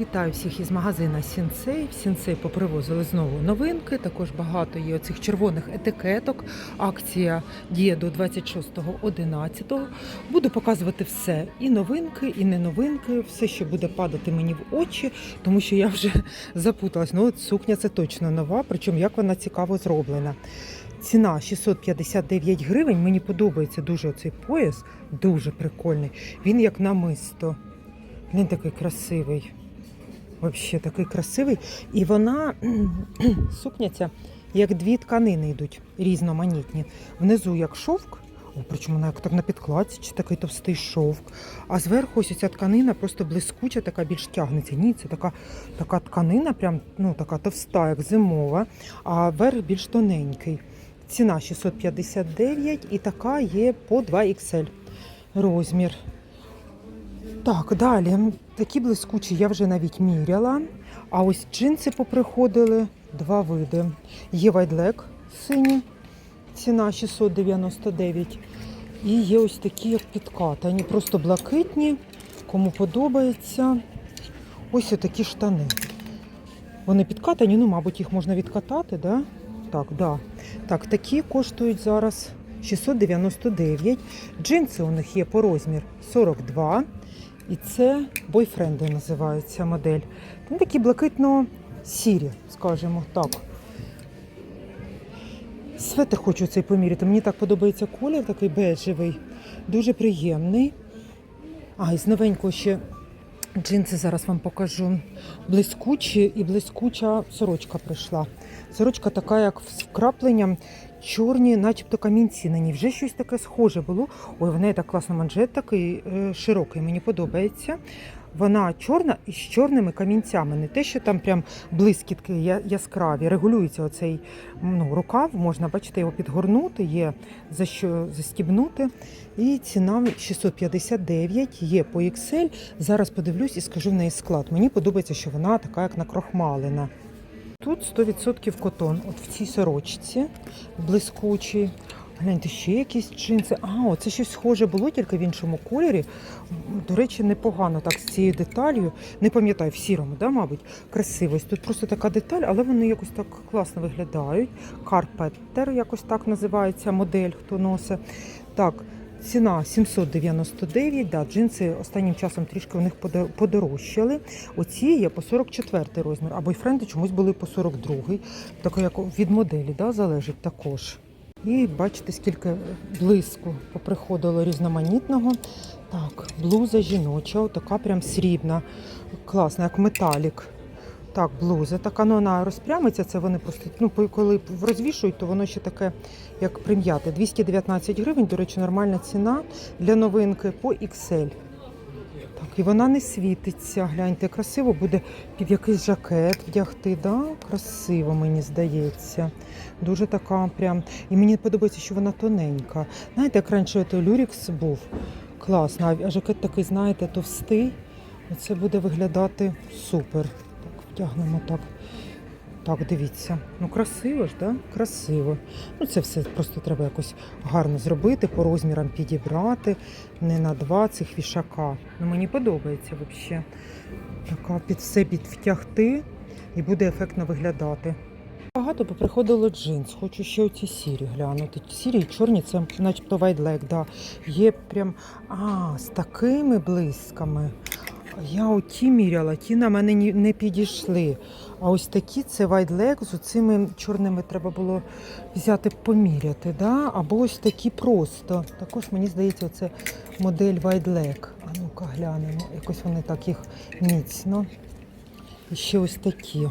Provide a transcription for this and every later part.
Вітаю всіх із магазина Сінцей. В Сінцей попривозили знову новинки. Також багато є оцих червоних етикеток. Акція діє до 26.11. Буду показувати все. І новинки, і не новинки, все, що буде падати мені в очі, тому що я вже запуталась. Ну, от сукня це точно нова, причому як вона цікаво зроблена. Ціна 659 гривень. Мені подобається дуже цей пояс, дуже прикольний. Він як намисто. Він такий красивий. Взагалі такий красивий. І вона сукня як дві тканини йдуть різноманітні. Внизу як шовк, о, причому вона як так на підкладці, чи такий товстий шовк. А зверху ось ця тканина просто блискуча, така більш тягнеться. Ні, це така, така тканина, прям ну, така товста, як зимова, а верх більш тоненький. Ціна 659 і така є по 2XL розмір. Так, далі. Такі блискучі я вже навіть міряла. А ось джинси поприходили два види. Є вайдлек сині, ціна 699. І є ось такі, як підкатані, просто блакитні. Кому подобається. Ось такі штани. Вони підкатані, ну, мабуть, їх можна відкатати, да? Так, да. Так, такі коштують зараз 699. Джинси у них є по розмір 42. І це бойфренди називається модель. Ну, такі блакитно-сірі, скажімо так. Светр хочу цей поміряти. Мені так подобається колір, такий бежевий, дуже приємний. А, і з новенького ще джинси зараз вам покажу. Блискучі і блискуча сорочка прийшла. Сорочка така, як з вкрапленням, чорні, начебто камінці на ній. Вже щось таке схоже було. Ой, в неї так класно манжет такий е, широкий, мені подобається. Вона чорна і з чорними камінцями. Не те, що там прям блискітки яскраві. Регулюється оцей ну, рукав, можна, бачите, його підгорнути, є за що застібнути. І ціна 659, є по XL. Зараз подивлюсь і скажу в неї склад. Мені подобається, що вона така, як накрохмалена. Тут 100% котон. От в цій сорочці блискучій. Гляньте, ще якісь джинси. А, оце щось схоже було, тільки в іншому кольорі. До речі, непогано так з цією деталью. Не пам'ятаю, в сірому, да, мабуть, красивость. Тут просто така деталь, але вони якось так класно виглядають. Карпеттер, якось так називається модель, хто носить. Так, ціна 799. Да, джинси останнім часом трішки у них подорожчали. Оці є по 44 розмір, а бойфренди чомусь були по 42. Так як від моделі да, залежить також. І бачите, скільки блиску поприходило різноманітного. Так, блуза жіноча, така прям срібна, класна, як металік. Так, блуза така, ну вона розпрямиться, це вони просто, ну, коли розвішують, то воно ще таке, як прим'яте. 219 гривень, до речі, нормальна ціна для новинки по XL. Так, і вона не світиться. Гляньте, красиво буде під якийсь жакет вдягти. Да? Красиво, мені здається. Дуже така прям. І мені подобається, що вона тоненька. Знаєте, як раніше то люрікс був класно, а жакет такий, знаєте, товстий. Оце буде виглядати супер. Так, втягнемо так. Так, дивіться. Ну, красиво ж, да? Красиво. Ну, це все просто треба якось гарно зробити, по розмірам підібрати. Не на два цих вішака. Ну, мені подобається взагалі. Така під все підвтягти і буде ефектно виглядати. Багато поприходило джинс. Хочу ще оці сірі глянути. Сірі і чорні, це начебто вайдлек, да. Є прям а, з такими блисками. Я оті міряла, ті на мене не підійшли. А ось такі це вайдлек з оцими чорними треба було взяти поміряти. Да? Або ось такі просто. Також мені здається, це модель вайдлек. А ну-ка глянемо. Якось вони так їх міцно. І ще ось такі.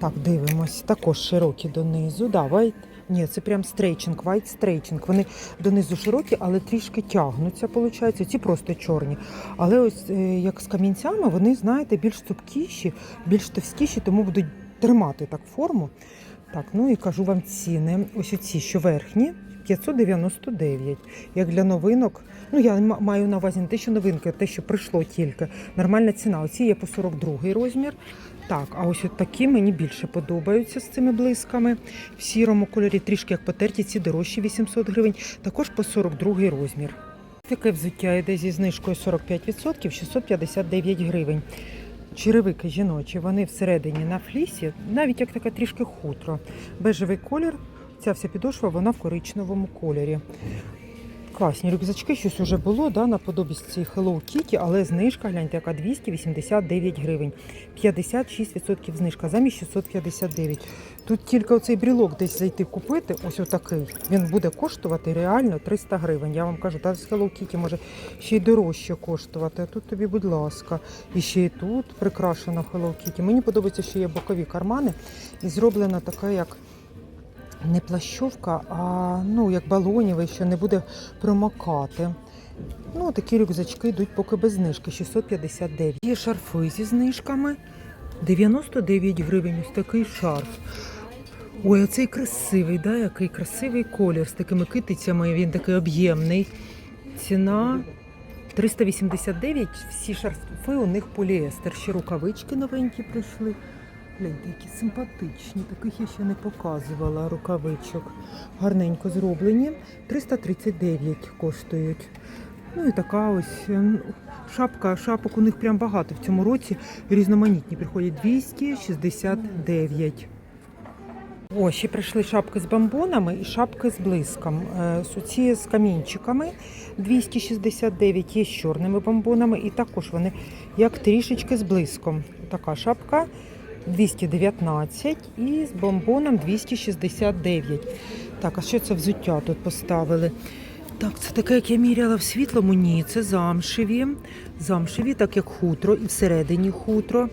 Так, дивимось. Також широкі донизу. Да, вайт. Ні, це прям стрейчинг, вайт стрейчинг. Вони донизу широкі, але трішки тягнуться, виходить. Ці просто чорні. Але ось е, як з камінцями, вони, знаєте, більш цупкіші, більш товстіші, тому будуть тримати так форму. Так, ну і кажу вам ціни. Ось оці, що верхні, 599. Як для новинок. Ну, я маю на увазі не те, що новинки, а те, що прийшло тільки. Нормальна ціна. Оці є по 42 розмір. Так, а ось от такі мені більше подобаються з цими блисками. В сірому кольорі трішки як потерті, ці дорожчі 800 гривень, також по 42 розмір. Таке взуття йде зі знижкою 45%, 659 гривень. черевики жіночі, вони всередині на флісі, навіть як таке трішки хутро. Бежевий колір, ця вся підошва, вона в коричневому кольорі. Класні рюкзачки, щось уже було, да, наподобі цієї Hello Kitty, але знижка, гляньте, яка 289 гривень. 56% знижка, замість 659. Тут тільки оцей брілок десь зайти купити, ось отакий, він буде коштувати реально 300 гривень. Я вам кажу, та з Hello Kitty може ще й дорожче коштувати. А тут тобі, будь ласка, і ще й тут прикрашена Hello Kitty. Мені подобається, що є бокові кармани і зроблена така, як не плащовка, а ну, як балонівий, що не буде промокати. Ну, такі рюкзачки йдуть поки без знижки, 659. Є шарфи зі знижками. 99 гривень, ось такий шарф. Ой, а цей красивий, да, який красивий колір з такими китицями, він такий об'ємний. Ціна 389, всі шарфи у них поліестер. Ще рукавички новенькі прийшли. Гляньте, які симпатичні, таких я ще не показувала рукавичок. Гарненько зроблені. 339 коштують. Ну і така ось ем, шапка. Шапок у них прям багато в цьому році. Різноманітні приходять 269. О, ще прийшли шапки з бомбонами і шапки з блиском. Е, Ці з камінчиками 269 є з чорними бомбонами, і також вони як трішечки з блиском. Така шапка 219 і з бомбоном 269. Так, а що це взуття тут поставили? Так, це таке, як я міряла в світлому. Ні, це замшеві. Замшеві, так як хутро, і всередині хутро.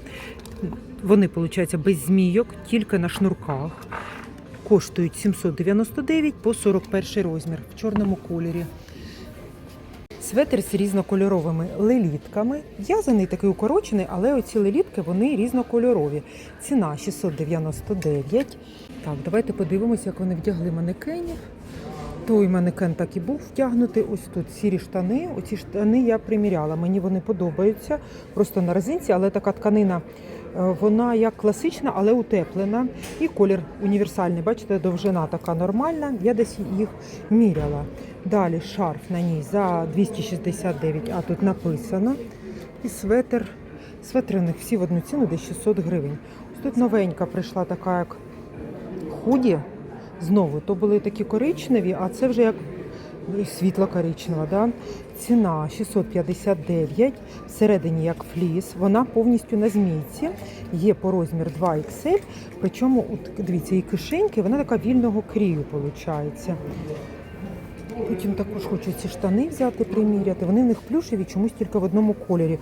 Вони, виходить, без змійок, тільки на шнурках. Коштують 799 по 41 розмір в чорному кольорі. Светр з різнокольоровими лелітками. В'язаний такий укорочений, але оці лелітки вони різнокольорові. Ціна 699. Так, давайте подивимося, як вони вдягли манекенів. Той манекен так і був втягнутий. Ось тут сірі штани. Оці штани я приміряла. Мені вони подобаються. Просто на резинці, але така тканина. Е, Вона як класична, але утеплена. І колір універсальний. Бачите, довжина така нормальна. Я десь їх міряла. Далі шарф на ній за 269, а тут написано. І светр. Светри у них всі в одну ціну, десь 600 гривень. Ось тут новенька прийшла така, як худі. Знову то були такі коричневі, а це вже як світло коричнева. Да? Ціна 659, всередині як фліс. Вона повністю на змійці. Є по розмір 2XL. Причому, от, дивіться, і кишеньки, вона така вільного крію виходить. Потім також хочу ці штани взяти, приміряти. Вони в них плюшеві, чомусь тільки в одному кольорі.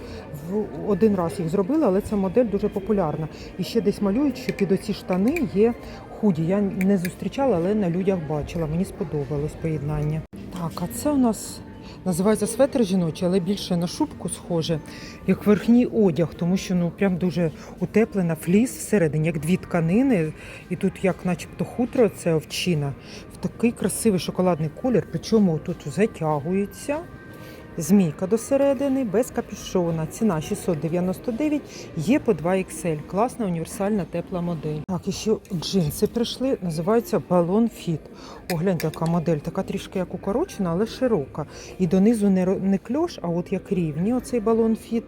В один раз їх зробила, але ця модель дуже популярна. І ще десь малюють, що під оці штани є худі. Я не зустрічала, але на людях бачила. Мені сподобалось поєднання. Так, а це у нас називається светр жіночий, але більше на шубку схоже, як верхній одяг, тому що ну прям дуже утеплена фліс всередині, як дві тканини. І тут, як начебто, хутро, це овчина, в такий красивий шоколадний колір, причому тут затягується. Змійка до середини, без капюшона. Ціна 699, є по 2 XL. Класна універсальна тепла модель. Так, і ще джинси прийшли, називаються Балон Fit. О, яка модель, така трішки як укорочена, але широка. І донизу не, не кльош, а от як рівні оцей балон Fit.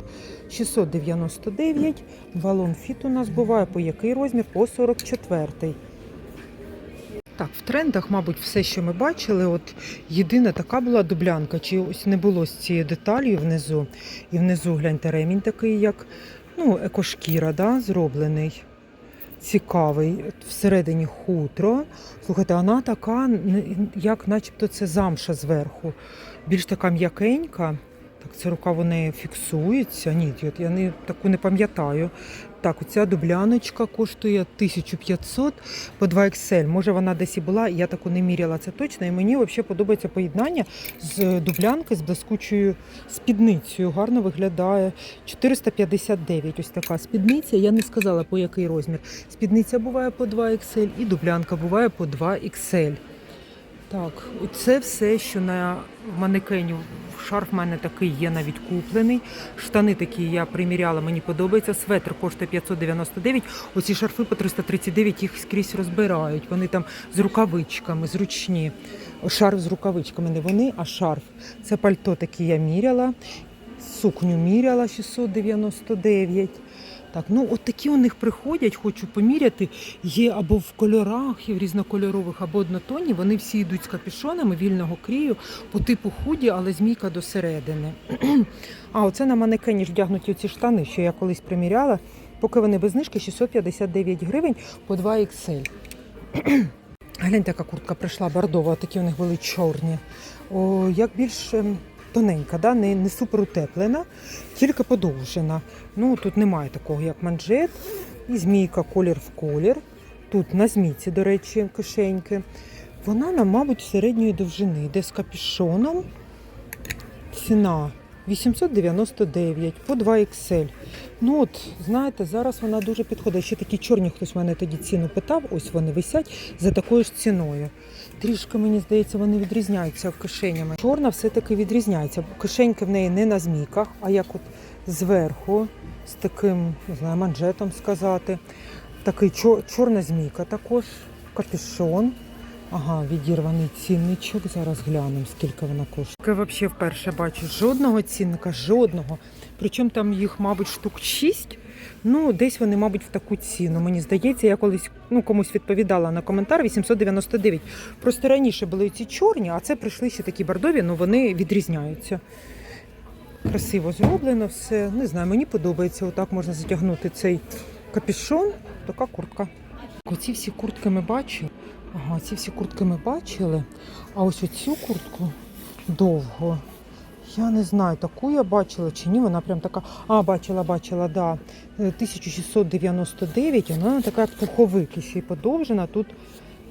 699. Балон Fit у нас буває по який розмір? По 44. Так, в трендах, мабуть, все, що ми бачили. От єдина така була дублянка, чи ось не було з цією деталью внизу. І внизу гляньте ремінь такий, як ну, екошкіра, да, зроблений. Цікавий, всередині хутро. Слухайте, вона така, як начебто це замша зверху. Більш така м'якенька. Так, це рука неї фіксується. Ні, я не, таку не пам'ятаю. Так, оця дубляночка коштує 1500 по 2 XL. Може вона десь і була, я таку не міряла, це точно. І мені взагалі подобається поєднання з дублянки з блискучою спідницею. Гарно виглядає. 459 ось така спідниця. Я не сказала по який розмір. Спідниця буває по 2 XL і дублянка буває по 2 XL. Так, це все, що на манекені. Шарф в мене такий є навіть куплений. Штани такі я приміряла, мені подобається. Светр коштує 599. Оці шарфи по 339 їх скрізь розбирають. Вони там з рукавичками, зручні. Шарф з рукавичками, не вони, а шарф. Це пальто таке я міряла. Сукню міряла 699. Так, ну от такі у них приходять, хочу поміряти. Є або в кольорах, і в різнокольорових, або однотонні. Вони всі йдуть з капюшонами вільного крію по типу худі, але змійка до середини. а оце на манекені ж вдягнуті ці штани, що я колись приміряла. Поки вони без знижки 659 гривень по 2 XL. Гляньте, яка куртка прийшла бордова, такі у них були чорні. О, як більш ем, тоненька, да? не, не супер утеплена, тільки подовжена. Ну, тут немає такого, як манжет. І змійка колір в колір. Тут на змійці, до речі, кишеньки. Вона нам, мабуть, середньої довжини, йде з капюшоном. Ціна 899 по 2 XL. Ну от, знаєте, зараз вона дуже підходить. Ще такі чорні, хтось мене тоді ціну питав, ось вони висять за такою ж ціною. Трішки, мені здається, вони відрізняються кишенями. Чорна все-таки відрізняється. Кишеньки в неї не на змійках, а як от зверху, з таким, не знаю, манжетом сказати. Такий чор- чорна змійка також, капюшон. Ага, відірваний цінничок. Зараз глянемо, скільки вона коштує. Взагалі вперше бачу жодного цінника, жодного. Причому там їх, мабуть, штук 6. Ну, десь вони, мабуть, в таку ціну. Мені здається, я колись ну, комусь відповідала на коментар 899. Просто раніше були ці чорні, а це прийшли ще такі бордові, ну вони відрізняються. Красиво зроблено все. Не знаю, мені подобається. Отак можна затягнути цей капюшон. Така куртка. Оці всі куртки ми бачили. Ага, ці всі куртки ми бачили. А ось оцю куртку довго. Я не знаю, таку я бачила чи ні. Вона прям така. А, бачила, бачила, да. Е, 1699, вона така як пуховик ще й подовжена. Тут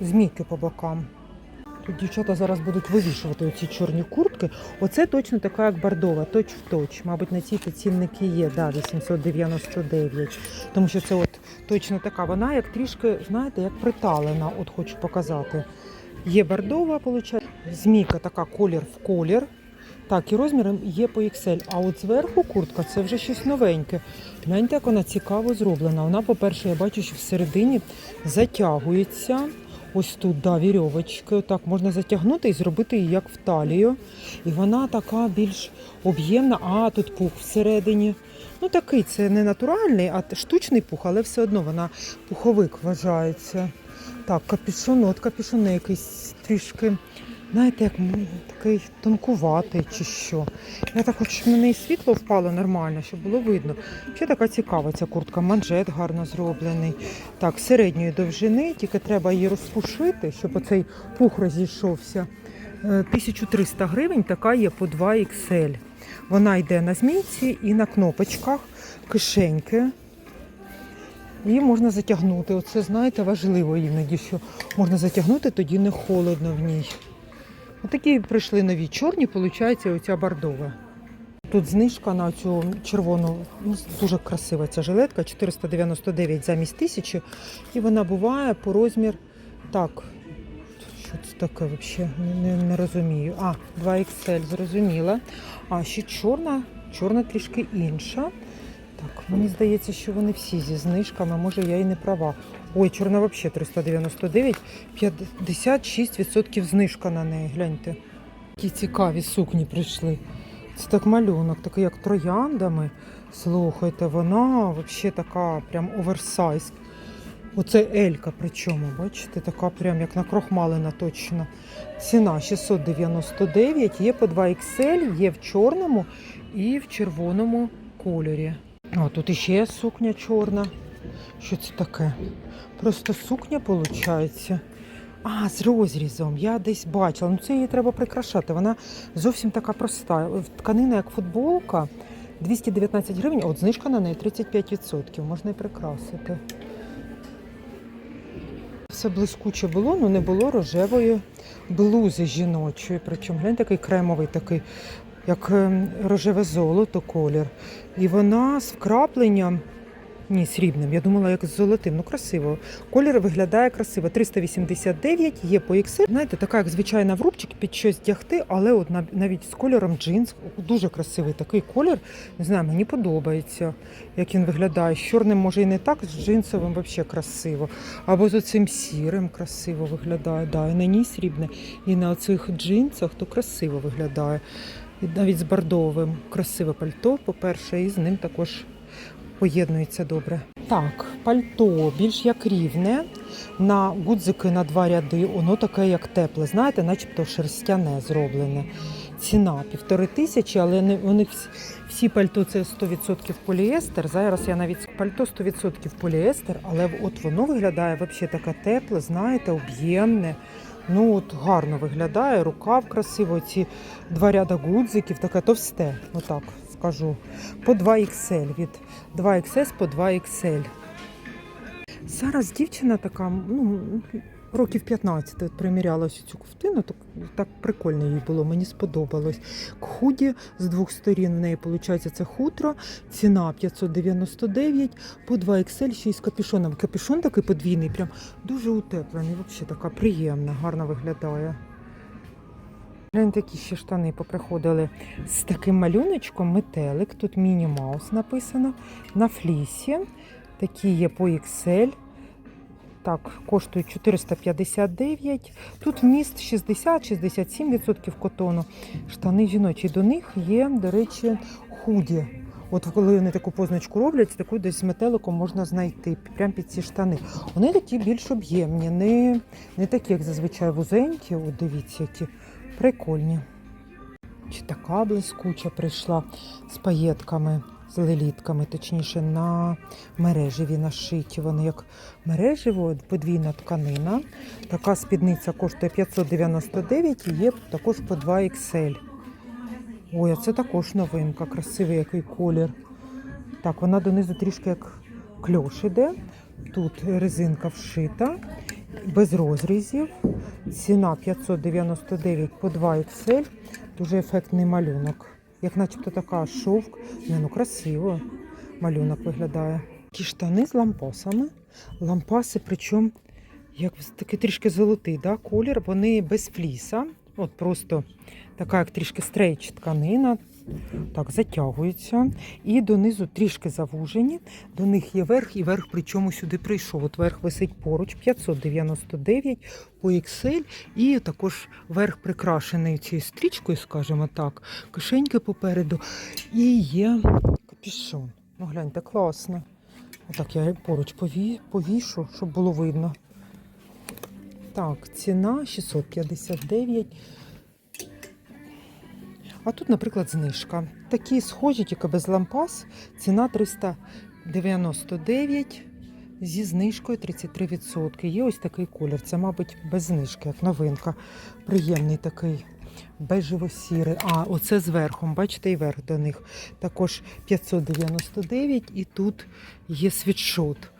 змійки по бокам. Тут дівчата зараз будуть вивішувати оці чорні куртки. Оце точно така, як бордова, точ в точ. Мабуть, на цій цінники є, да, 899. Тому що це от точно така. Вона як трішки, знаєте, як приталена, от хочу показати. Є бордова, виходить. Змійка така колір в колір. Так, і розмір є по XL. А от зверху куртка це вже щось новеньке. Гляньте, як вона цікаво зроблена. Вона, по-перше, я бачу, що всередині затягується. Ось тут, да, вірьовочки. Отак можна затягнути і зробити її як в талію. І вона така більш об'ємна. А, тут пух всередині. Ну такий, це не натуральний, а штучний пух, але все одно вона пуховик вважається. Так, капюшон, от капюшон якийсь трішки, знаєте, як такий тонкуватий чи що. Я так хочу, щоб на неї світло впало нормально, щоб було видно. Ще така цікава ця куртка, манжет гарно зроблений. Так, середньої довжини, тільки треба її розпушити, щоб оцей пух розійшовся. Е, 1300 гривень така є по 2 XL. Вона йде на змійці і на кнопочках, кишеньки. Її можна затягнути. Оце, знаєте, важливо іноді, що можна затягнути, тоді не холодно в ній. Отакі прийшли нові чорні, виходить, оця бордова. Тут знижка на цю червону, ну, дуже красива ця жилетка, 499 замість 1000. І вона буває по розмір. Так, що це таке взагалі? Не, не, не розумію. А, 2XL, зрозуміла. А ще чорна, чорна трішки інша. Так, мені здається, що вони всі зі знижками, може я і не права. Ой, чорна взагалі 399, 56% знижка на неї. Гляньте. Які цікаві сукні прийшли. Це так малюнок, такий як трояндами. Слухайте, вона взагалі така прям оверсайз. Оце Елька, причому, бачите, така прям як накрохмалена точно. Ціна 699, є по 2 XL, є в чорному і в червоному кольорі. А тут іще сукня чорна. Що це таке? Просто сукня виходить. А, з розрізом. Я десь бачила. Ну це її треба прикрашати. Вона зовсім така проста. Тканина як футболка. 219 гривень, от знижка на неї 35%. Можна і прикрасити. Все блискуче було, але не було рожевої блузи жіночої. Причому глянь, такий кремовий, такий, як ем, рожеве золото колір. І вона з вкрапленням. Ні, срібним. Я думала, як з золотим. Ну, красиво. Колір виглядає красиво. 389, є по XL. Знаєте, така, як звичайна в рубчик під щось вдягти, але от навіть з кольором джинс. Дуже красивий такий колір. Не знаю, мені подобається, як він виглядає. З чорним, може, і не так, з джинсовим взагалі красиво. Або з оцим сірим красиво виглядає. Да, і на ній срібне, і на оцих джинсах то красиво виглядає. І навіть з бордовим красиве пальто, по-перше, і з ним також поєднується добре. Так, пальто більш як рівне. На гудзики на два ряди, воно таке як тепле, знаєте, начебто шерстяне зроблене. Ціна півтори тисячі, але не, вони всі, всі пальто це 100% поліестер. Зараз я навіть пальто 100% поліестер, але от воно виглядає взагалі таке тепле, знаєте, об'ємне. Ну от гарно виглядає, рукав красиво, ці два ряда гудзиків, таке товсте, отак скажу. По 2 XL, від 2 XS по 2 XL. Зараз дівчина така, ну, років 15 от приміряла ось цю ковтину, так, так прикольно їй було, мені сподобалось. Худі з двох сторін в неї, виходить, це хутро, ціна 599, по 2 XL, ще й з капюшоном. Капюшон такий подвійний, прям дуже утеплений, взагалі така приємна, гарно виглядає. Гляньте, такі ще штани поприходили з таким малюночком метелик. Тут Міні Маус написано на флісі. Такі є по XL. Так, коштують 459. Тут вміст 60-67% котону. Штани жіночі. До них є, до речі, худі. От коли вони таку позначку роблять, таку десь з метеликом можна знайти прямо під ці штани. Вони такі більш об'ємні, не, не такі, як зазвичай вузенькі. От дивіться, які прикольні. Чи така блискуча прийшла з паєтками, з лелітками, точніше, на мережеві нашиті. Вони як мережево, подвійна тканина. Така спідниця коштує 599 і є також по 2 XL. Ой, а це також новинка, красивий який колір. Так, вона донизу трішки як кльош іде. Тут резинка вшита, без розрізів. Ціна 599 по 2 XL. Дуже ефектний малюнок. Як начебто така шовк. Не, ну красиво малюнок виглядає. Такі штани з лампасами. Лампаси, причому як такий трішки золотий да, колір. Вони без фліса. От просто така, як трішки стрейч тканина. Так, затягуються. І донизу трішки завужені. До них є верх, і верх причому сюди прийшов. От верх висить поруч, 599 по XL. І також верх прикрашений цією стрічкою, скажімо так, кишеньки попереду. І є капюшон. Ну, гляньте, класно. Отак я поруч повішу, щоб було видно. Так, ціна 659. А тут, наприклад, знижка. Такі схожі, тільки без лампас. Ціна 399 зі знижкою 33%. Є ось такий колір. Це, мабуть, без знижки, як новинка. Приємний такий бежево-сірий. А, оце з верхом. Бачите, і верх до них. Також 599 і тут є світшот.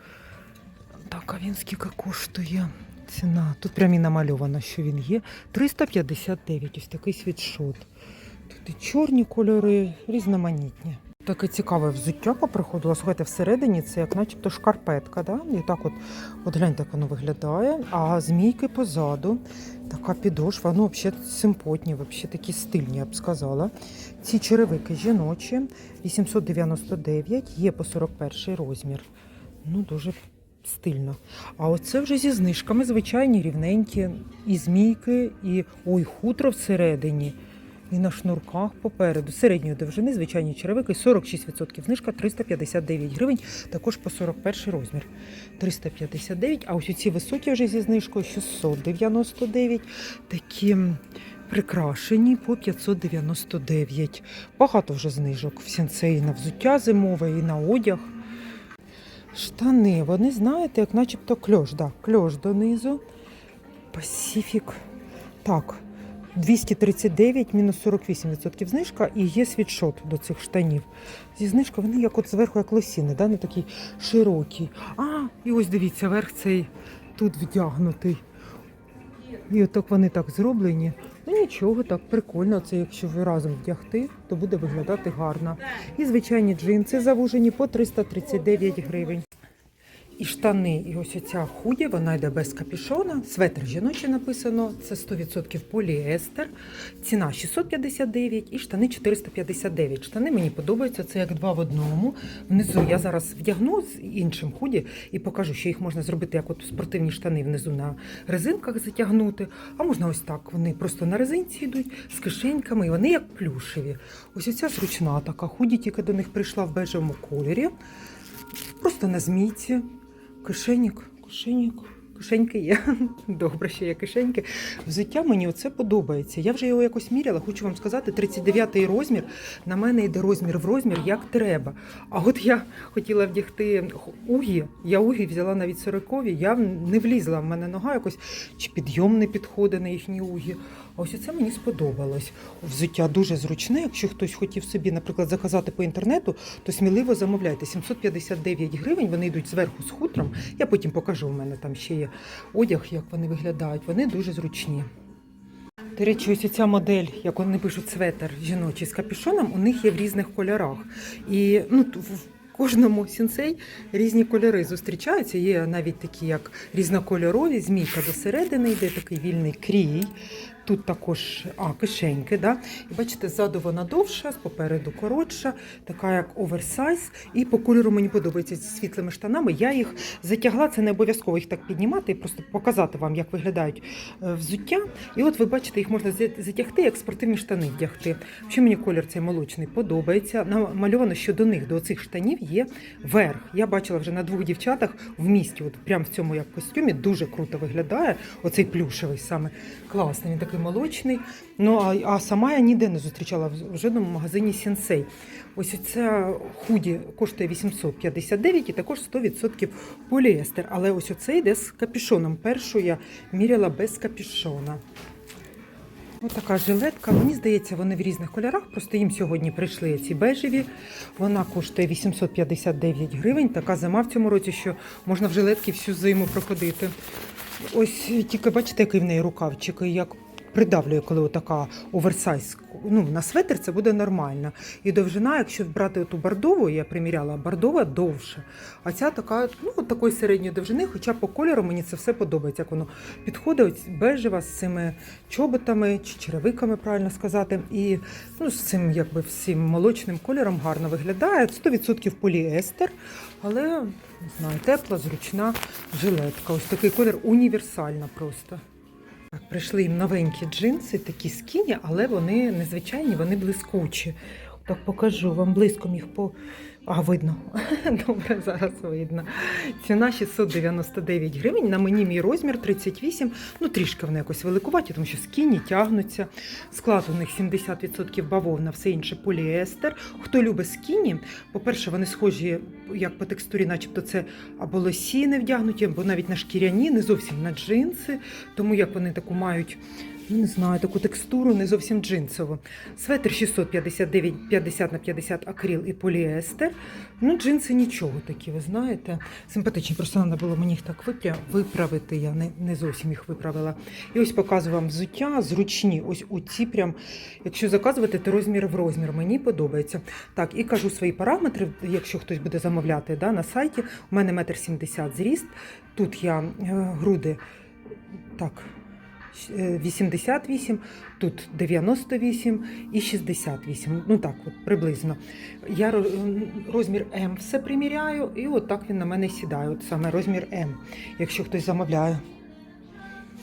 Так, а він скільки коштує? Ціна. Тут прям і намальовано, що він є. 359. Ось такий світшот. Тут і чорні кольори, різноманітні. Таке цікаве взуття поприходило. Слухайте, всередині це як начебто шкарпетка. Да? І так от, от гляньте, як воно виглядає. А змійки позаду. Така підошва. Ну, взагалі симпотні, взагалі такі стильні, я б сказала. Ці черевики жіночі, 899, є по 41 розмір. Ну, дуже стильно. А оце вже зі знижками, звичайні, рівненькі, і змійки, і ой, хутро всередині. І на шнурках попереду. Середньої довжини, звичайні черевики, 46% знижка 359 гривень, також по 41 розмір. 359, а ось ці високі вже зі знижкою 699. Такі прикрашені по 599. Багато вже знижок. В сінце і на взуття зимове, і на одяг. Штани, вони, знаєте, як начебто кльош, да, кльош донизу. Пасіфік. Так, 239 мінус 48% знижка і є світшот до цих штанів. Зі знижкою вони як от зверху, як лосіни, да? не такий широкий. А, і ось дивіться, верх цей тут вдягнутий. І отак вони так зроблені. Ну нічого, так прикольно. Це якщо ви разом вдягти, то буде виглядати гарно. І звичайні джинси завужені по 339 гривень. І штани, і ось оця худі, вона йде без капюшона. Светр жіночий написано, це 100% поліестер. Ціна 659 і штани 459. Штани мені подобаються, це як два в одному. Внизу я зараз вдягну з іншим худі і покажу, що їх можна зробити як от спортивні штани внизу на резинках затягнути. А можна ось так. Вони просто на резинці йдуть з кишеньками, і вони як плюшеві. Ось оця зручна така худі, тільки до них прийшла в бежевому кольорі. Просто на змійці. Кишенік, кишенік. Кишеньки є. Добре, що є кишеньки. Взуття мені оце подобається. Я вже його якось міряла. Хочу вам сказати, 39-й розмір. На мене йде розмір в розмір, як треба. А от я хотіла вдягти угі. Я угі взяла навіть 40-ві, я не влізла. В мене нога якось чи підйом не підходить на їхні угі. Ось це мені сподобалось. Взуття дуже зручне. Якщо хтось хотів собі, наприклад, заказати по інтернету, то сміливо замовляйте. 759 гривень. Вони йдуть зверху з хутром. Я потім покажу. У мене там ще є одяг, як вони виглядають. Вони дуже зручні. До речі, ось ця модель, як вони пишуть светер жіночий з капюшоном, у них є в різних кольорах. І ну, в кожному сінсей різні кольори зустрічаються. Є навіть такі, як різнокольорові, змійка до середини йде такий вільний крій. Тут також а, кишеньки. Да? І бачите, ззаду вона довша, попереду коротша, така як оверсайз. І по кольору мені подобається зі світлими штанами. Я їх затягла, це не обов'язково їх так піднімати, просто показати вам, як виглядають е, взуття. І от ви бачите, їх можна затягти, як спортивні штани вдягти. Ще мені колір цей молочний подобається. Намальовано, що до них, до цих штанів є верх. Я бачила вже на двох дівчатах в місті, от прямо в цьому як костюмі, дуже круто виглядає. Оцей плюшевий саме класний, він такий молочний. Ну а, а сама я ніде не зустрічала в, жодному магазині Сінсей. Ось ця худі коштує 859 і також 100% поліестер. Але ось оцей йде з капюшоном. Першу я міряла без капюшона. Ось така жилетка. Мені здається, вони в різних кольорах. Просто їм сьогодні прийшли ці бежеві. Вона коштує 859 гривень. Така зима в цьому році, що можна в жилетки всю зиму проходити. Ось тільки бачите, який в неї рукавчик, як придавлює, коли отака оверсайз. Ну, на светр це буде нормально. І довжина, якщо брати ту бордову, я приміряла, бордова довше. А ця така, ну, такої середньої довжини, хоча по кольору мені це все подобається, як воно підходить бежева з цими чоботами чи черевиками, правильно сказати. І ну, з цим якби всім молочним кольором гарно виглядає. 100% поліестер, але знаю, тепла, зручна жилетка. Ось такий колір універсальна просто. Прийшли їм новенькі джинси, такі скіні, але вони незвичайні, вони блискучі. Так покажу вам близько їх по. А, видно. Добре, зараз видно. Ціна 699 гривень. На мені мій розмір 38. Ну, трішки вони якось великуваті, тому що скіні тягнуться. Склад у них 70% бавовна, все інше поліестер. Хто любить скіні, по-перше, вони схожі як по текстурі, начебто це або лосіни вдягнуті, або навіть на шкіряні, не зовсім на джинси. Тому як вони таку мають. Не знаю, таку текстуру не зовсім джинсову. Светр 659, 50 на 50 акрил і поліестер. Ну, джинси нічого такі, ви знаєте. Симпатичні, просто треба було мені їх так виправити. Я не, не зовсім їх виправила. І ось показую вам взуття зручні. Ось оці прям, якщо заказувати, то розмір в розмір. Мені подобається. Так, і кажу свої параметри, якщо хтось буде замовляти да, на сайті. У мене метр сімдесят зріст. Тут я е, груди. Так, 88, тут 98 і 68. Ну так, от приблизно. Я ро- розмір М все приміряю, і от так він на мене сідає. От саме розмір М, якщо хтось замовляє.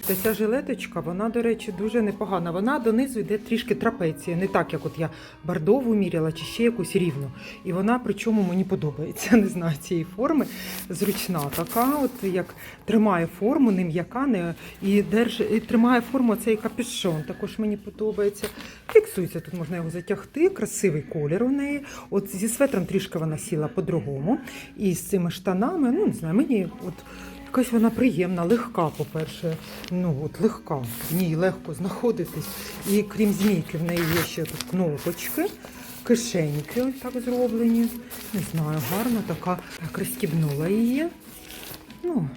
Та ця жилеточка, вона, до речі, дуже непогана. Вона донизу йде трішки трапеція, не так, як от я бордову міряла чи ще якусь рівну. І вона, причому мені подобається, не знаю цієї форми. Зручна така, от як тримає форму, не м'яка, не і держи, і тримає форму цей капюшон. Також мені подобається. Фіксується, тут можна його затягти. Красивий колір у неї. От зі светром трішки вона сіла по-другому. І з цими штанами, ну не знаю, мені от. Якась вона приємна, легка, по-перше. Ну, от легка. В ній легко знаходитись. І крім змійки, в неї є ще тут кнопочки, кишеньки ось так зроблені. Не знаю, гарна така. Так, розстібнула її. Ну,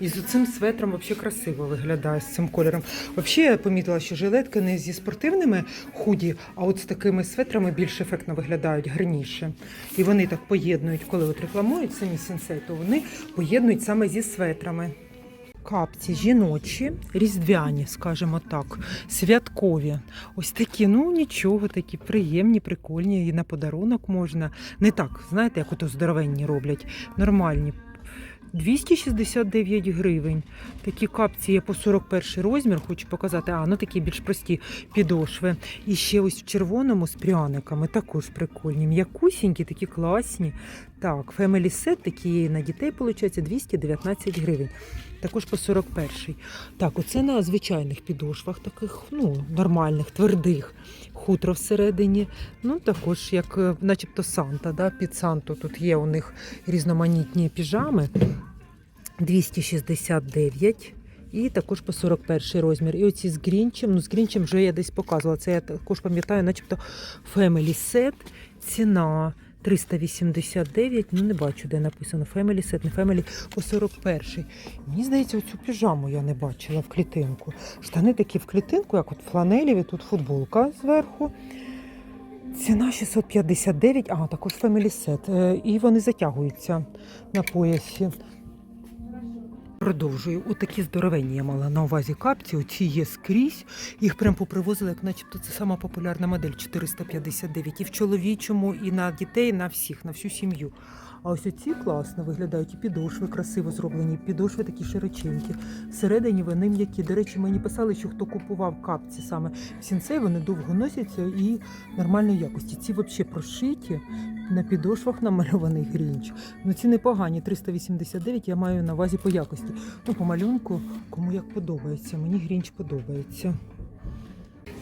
і з цим светром взагалі красиво виглядає з цим кольором. Взагалі я помітила, що жилетки не зі спортивними худі, а от з такими светрами більш ефектно виглядають гарніше. І вони так поєднують, коли от рекламують самі сенсей, то вони поєднують саме зі светрами. Капці жіночі, різдвяні, скажімо так, святкові. Ось такі, ну нічого, такі приємні, прикольні, і на подарунок можна. Не так, знаєте, як ото здоровенні роблять, нормальні. 269 гривень. Такі капці є по 41 розмір, хочу показати. А, ну такі більш прості підошви. І ще ось в червоному з пряниками, також прикольні. М'якусінькі, такі класні. Так, Family Set такі на дітей, виходить, 219 гривень. Також по 41. Так, оце на звичайних підошвах, таких, ну, нормальних, твердих. Хутро всередині. Ну, також, як е, начебто Санта, да? під Санту тут є у них різноманітні піжами. 269. І також по 41 розмір. І оці з Грінчем. Ну, з Грінчем вже я десь показувала. Це я також пам'ятаю, начебто Family Set. Ціна 389. Ну, не бачу, де написано Family Set, не Family по 41. Мені здається, оцю піжаму я не бачила в клітинку. Штани такі в клітинку, як от фланеліві, тут футболка зверху. Ціна 659, а також Family Set. Е, І вони затягуються на поясі. Продовжую. Отакі здоровенні я мала на увазі капці. Оці є скрізь. Їх прям попривозили, як начебто це сама популярна модель 459. І в чоловічому, і на дітей, і на всіх, на всю сім'ю. А ось оці класно виглядають, і підошви красиво зроблені, підошви такі широченькі. Всередині вони м'які. До речі, мені писали, що хто купував капці саме в сінцей, вони довго носяться і нормальної якості. Ці взагалі прошиті, на підошвах намальований грінч. Ну ці непогані, 389 я маю на увазі по якості. Ну, по малюнку, кому як подобається. Мені грінч подобається.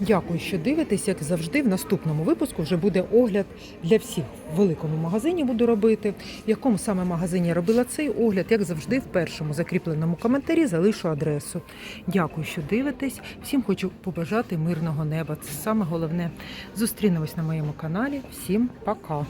Дякую, що дивитесь. Як завжди, в наступному випуску вже буде огляд для всіх. В великому магазині буду робити. В якому саме магазині я робила цей огляд, як завжди, в першому закріпленому коментарі залишу адресу. Дякую, що дивитесь. Всім хочу побажати мирного неба. Це саме головне. Зустрінемось на моєму каналі. Всім пока!